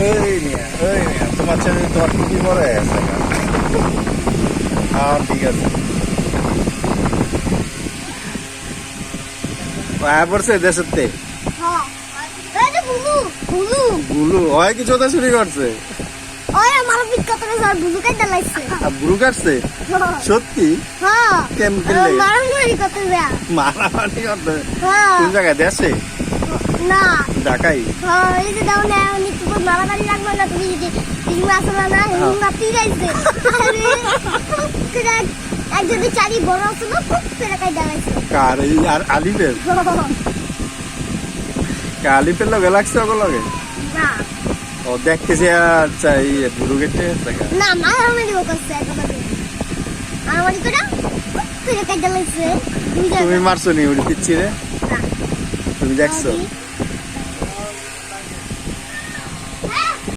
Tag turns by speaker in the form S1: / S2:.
S1: এই নিয়ে এই নিয়ে তোমার ছেলে তোমার হয়ে গেছে না? হ্যাঁ ঠিক আছে। পায়া পড়ছে দেশের তে
S2: হ্যাঁ এই যে বুলু বুলু।
S1: গুলু হয় কি চোদা চুরি করছে? বুড়ু কাটছে? সত্যি?
S2: হ্যাঁ? মারামারি করতে দেয়া
S1: মারামারি করতে?
S2: হ্যাঁ।
S1: কোন জায়গায় দেশে?
S2: না।
S1: ঢাকাই
S2: হ্যাঁ এই যে দাও না উনি তো মারামারি লাগবে না তুমি যদি হিংমা আসলে না হিংমা পিরাইছে আরে একজন চারি বড় ছিল খুব ফেরা কাইটা
S1: কার এই আর আলিফের? আলিফের লগে লাগছে লগে?
S2: না।
S1: ও দেখতেছি বুড়ু গেটে দেখা
S2: না করছে একেবারে করে
S1: তুমি মারছো নি পিচ্ছি রে? তুমি দেখছ?